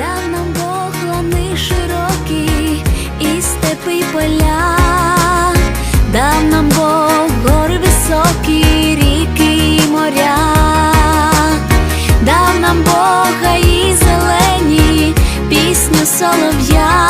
дав нам Бог лани широкі і степи й поля, дав нам Бог гори високі, ріки і моря, дав нам Бога і зелені, пісню солов'я.